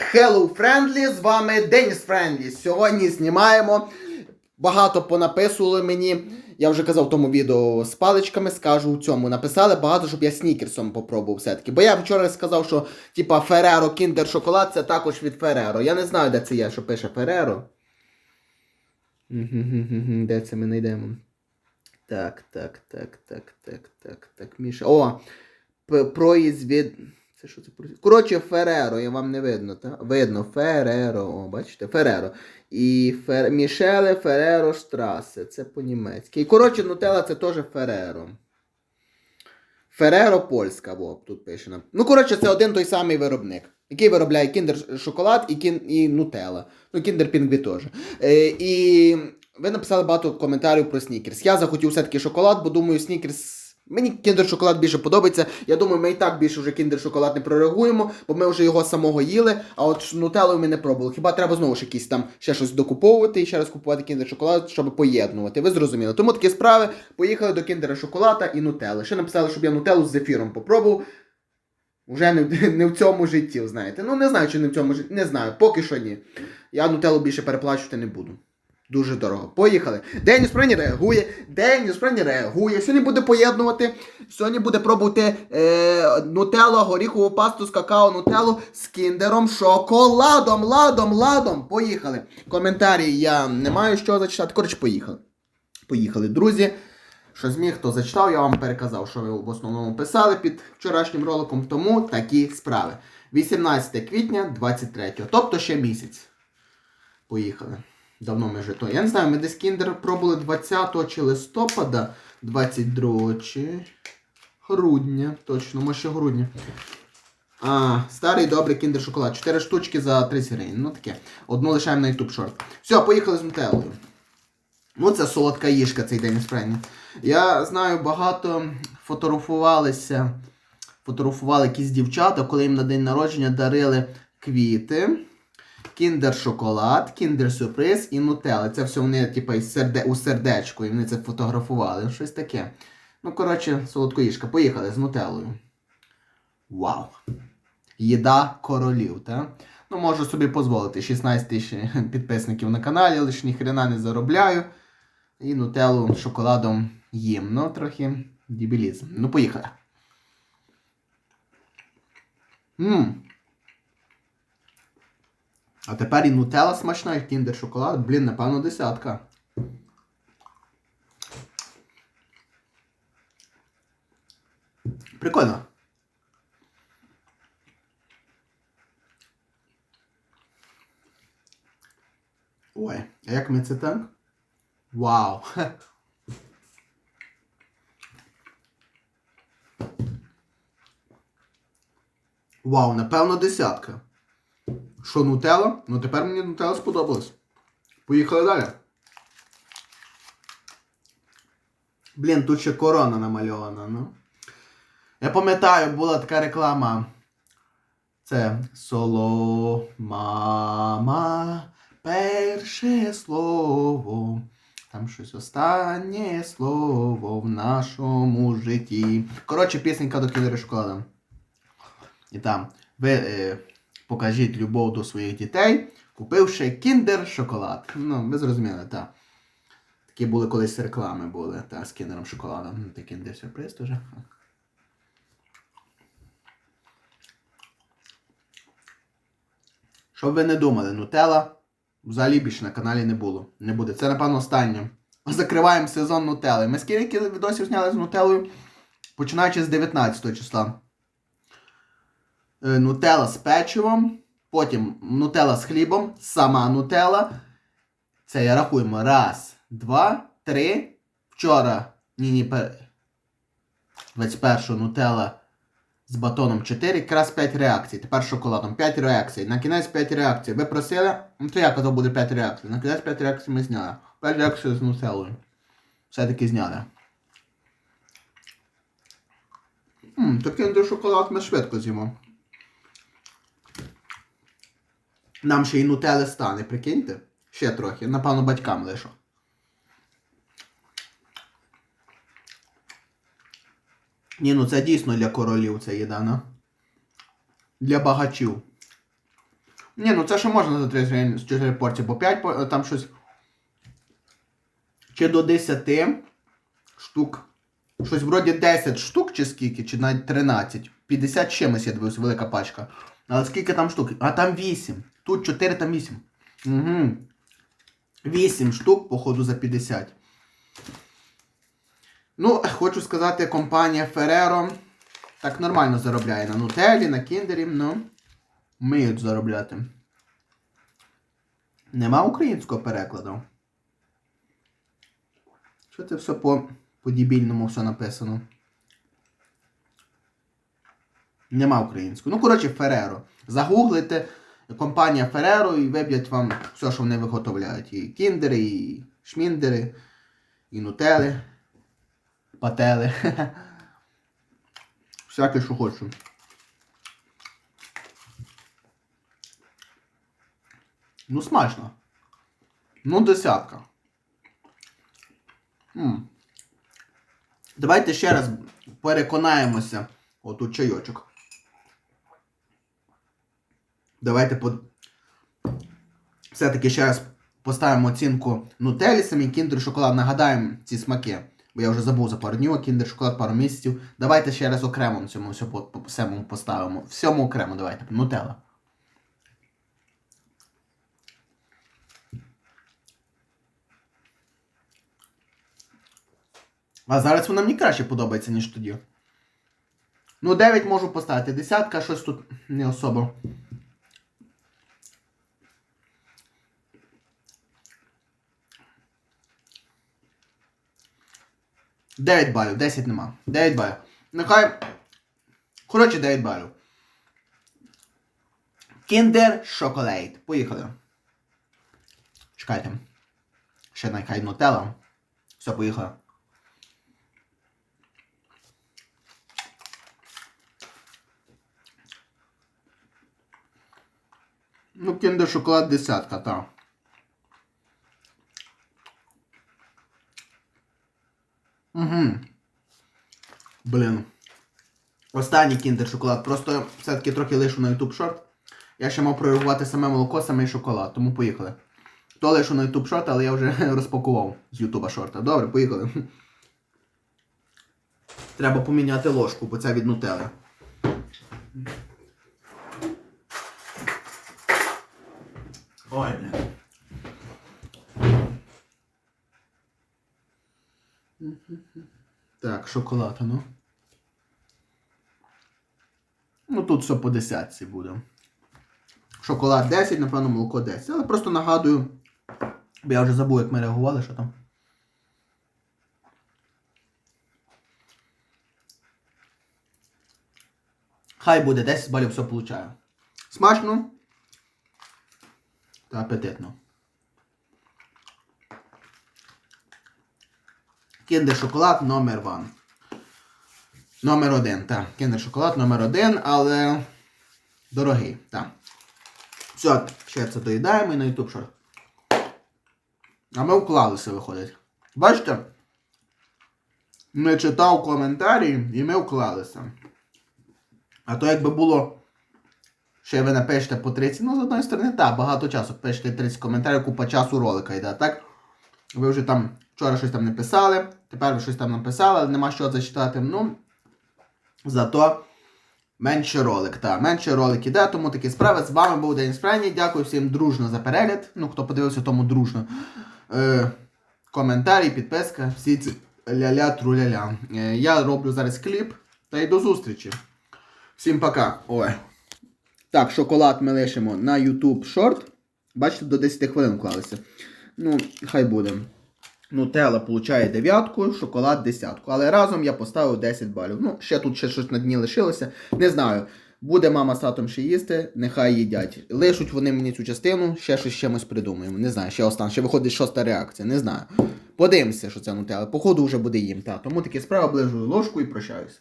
Hello Friendly, з вами Деніс Френдлі. Сьогодні знімаємо. Багато понаписували мені. Я вже казав в тому відео з паличками, скажу у цьому. Написали багато, щоб я снікерсом попробував все-таки. Бо я вчора сказав, що типа Фереро Кіндер Шоколад це також від Фереро. Я не знаю, де це є, що пише Фереро. Де це ми знайдемо? Так, так, так, так, так, так, так, Міша. О! П- Произвід. Це що це произвід? Коротше, Фереро, я вам не видно, так? Видно, Фереро, о, бачите, Фереро. І Фер... Мішеле Фереро Штрасе, це по-німецьки. І коротше, Нутелла це теж Фереро. Фереро польська, во, тут пише нам. Ну, коротше, це один той самий виробник, який виробляє Кіндер шоколад і, кін... і Нутелла. Ну, Кіндер Пінгві теж. Е, і ви написали багато коментарів про снікерс. Я захотів все-таки шоколад, бо думаю, снікерс. Мені кіндер шоколад більше подобається. Я думаю, ми і так більше вже кіндер шоколад не прореагуємо, бо ми вже його самого їли, а от нутеллою ми не пробували. Хіба треба знову ж якісь там ще щось докуповувати і ще раз купувати кіндер шоколад, щоб поєднувати. Ви зрозуміли. Тому такі справи. Поїхали до кіндера шоколада і нутелли. Ще написали, щоб я нутеллу з зефіром попробував. Уже не, не в цьому житті, знаєте. Ну не знаю, чи не в цьому житті. Не знаю, поки що ні. Я нутеллу більше переплачувати не буду. Дуже дорого. Поїхали. День Спрені реагує. День Спрені реагує. Сьогодні буде поєднувати. Сьогодні буде пробувати е, нутелло, горіхову пасту з какао нутеллу з кіндером, шоколадом, ладом, ладом. Поїхали. Коментарі я не маю що зачитати. Коротше, поїхали. Поїхали, друзі. Що зміг, хто зачитав, я вам переказав, що ви в основному писали під вчорашнім роликом. Тому такі справи. 18 квітня 23. Тобто ще місяць. Поїхали. Давно ми вже то. Я не знаю, ми десь кіндер пробували 20 чи листопада, 22 чи грудня. Точно, може ще грудня. А, старий добрий кіндер шоколад. 4 штучки за 30 гривень. Ну таке. Одну лишаємо на YouTube шорт. Все, поїхали з нутеллою. Ну, це солодка їжка цей день справді. Я знаю, багато фотографувалися. Фотографували якісь дівчата, коли їм на день народження дарили квіти. Кіндер шоколад, кіндер сюрприз і нутелла. Це все вони, типу, серде... у сердечку, і вони це фотографували. Щось таке. Ну, коротше, солодкоїжка. Поїхали з нутеллою. Вау! Їда королів, так? Ну, можу собі дозволити. 16 тисяч підписників на каналі, лише ніхрена не заробляю. І нутеллу шоколадом їм. Ну, трохи дебілізм. Ну, поїхали. Ммм. А тепер і нутелла смачна, і кіндер шоколад. Блін, напевно, десятка. Прикольно. Ой, а як ми це так? Вау! Вау, напевно, десятка. Що нутелла? Ну тепер мені нутелла сподобалась. Поїхали далі. Блін, тут ще корона намальована, ну. Я пам'ятаю, була така реклама. Це соло мама, перше слово. Там щось останнє слово в нашому житті. Коротше, пісенька до кілери шоколада. І там ви е, покажіть любов до своїх дітей, купивши кіндер шоколад. Ну, ви зрозуміли, так. Такі були колись реклами були, та, з кіндером шоколадом. Це кіндер сюрприз теж. Щоб ви не думали, нутелла взагалі більше на каналі не було. Не буде. Це, напевно, останнє. Закриваємо сезон нутелли. Ми скільки відосів зняли з нутеллою? Починаючи з 19 числа. Е, Нутелла з печивом, потім нутелла з хлібом, сама нутелла. Це я рахуємо. Раз, два, три. Вчора. Ні, ні, пер... 21 нутелла з батоном 4, якраз 5 реакцій. Тепер шоколадом. 5 реакцій. На кінець 5 реакцій. Ви просили? Ну то я казав, буде 5 реакцій. На кінець 5 реакцій ми зняли. 5 реакцій з нутеллою. Все-таки зняли. Ммм, такий шоколад ми швидко з'їмо. Нам ще й нутели стане, прикиньте? Ще трохи. Напевно, батькам лишу. Ні, ну це дійсно для королів ця їда, ну. Для багачів. Ні, ну це ще можна за 30 гривень з 4 порції, бо 5 по- там щось. Чи до 10 штук. Щось вроді 10 штук, чи скільки, чи навіть 13. 50 чимось, я дивився, велика пачка. Але скільки там штук? А там 8. Тут 4, там 8. Угу. 8 штук, походу, за 50. Ну, хочу сказати, компанія Ferrero так нормально заробляє на нутелі, на кіндері, ну. Вміють заробляти. Нема українського перекладу. Що це все по, по дібільному все написано? Нема українського. Ну, коротше, Ferrero. Загуглите компанія Ferrero і виб'ять вам все, що вони виготовляють. І кіндери, і шміндери, і нутели, патели. Всяке, що хочу. Ну, смачно. Ну, десятка. м Давайте ще раз переконаємося. Отут чайочок. Давайте по... все-таки ще раз поставимо оцінку нутелі, самі кіндер шоколад. Нагадаємо ці смаки. Бо я вже забув за пару днів, кіндер шоколад пару місяців. Давайте ще раз окремо цьому всьому поставимо. Всьому окремо давайте. Нутелла. А зараз вона мені краще подобається, ніж тоді. Ну, 9 можу поставити. Десятка, щось тут не особо. Дев'ять балів, 10 нема. 9 балів. Нехай. Коротше, 9 балів. Kinder Шоколейт. Поїхали. Чекайте. Ще нехай нутелла. Все, поїхали. Ну, кіндер шоколад десятка, так. Угу. Блін. Останній кіндер шоколад. Просто все-таки трохи лишу на YouTube шорт. Я ще мав прореагувати саме молоко, саме шоколад, тому поїхали. То лишу на YouTube шорт, але я вже розпакував з YouTube шорта. Добре, поїхали. Треба поміняти ложку, бо це від нутели. Ой, блін. Так, шоколад, ну. Ну тут все по десятці буде. Шоколад 10, напевно, молоко 10. Але просто нагадую, бо я вже забув, як ми реагували, що там. Хай буде 10 балів все получаю. Смачно та апетитно. Кіндер шоколад номер 1. Номер один, так. Кіндер шоколад номер один, але дорогий, так. Все, ще це доїдаємо і на YouTube шорт. А ми вклалися, виходить. Бачите? Не читав коментарі і ми вклалися. А то якби було. Ще ви напишете по 30. Ну, з одної сторони, так, багато часу. Пишете 30 коментарів, купа часу ролика йде, так? Ви вже там вчора щось там не писали, тепер ви щось там написали, але нема що зачитати. Ну, зато менше ролик, так, менше ролик іде, тому такі справи. З вами був День Спрайні. Дякую всім дружно за перегляд. Ну, хто подивився, тому дружно. Е, коментарі, підписка, всі ці ля-ля, тру-ля-ля. Е, я роблю зараз кліп. Та й до зустрічі. Всім пока. Ой. Так, шоколад ми лишимо на YouTube Short. Бачите, до 10 хвилин вклалися. Ну, хай буде. Нутелла получає дев'ятку, шоколад десятку. Але разом я поставив 10 балів. Ну, ще тут ще щось на дні лишилося. Не знаю. Буде мама з татом ще їсти, нехай їдять. Лишуть вони мені цю частину, ще щось чимось придумаємо. Не знаю, ще остан, ще виходить шоста реакція, не знаю. Подивимося, що це нутелла. Походу вже буде їм. Та. Тому такі справи оближую ложку і прощаюся.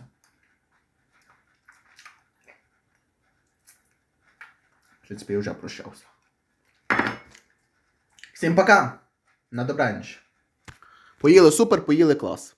В принципі, я вже прощався. Всім пока! На добраніч. Поїли супер, поїли клас.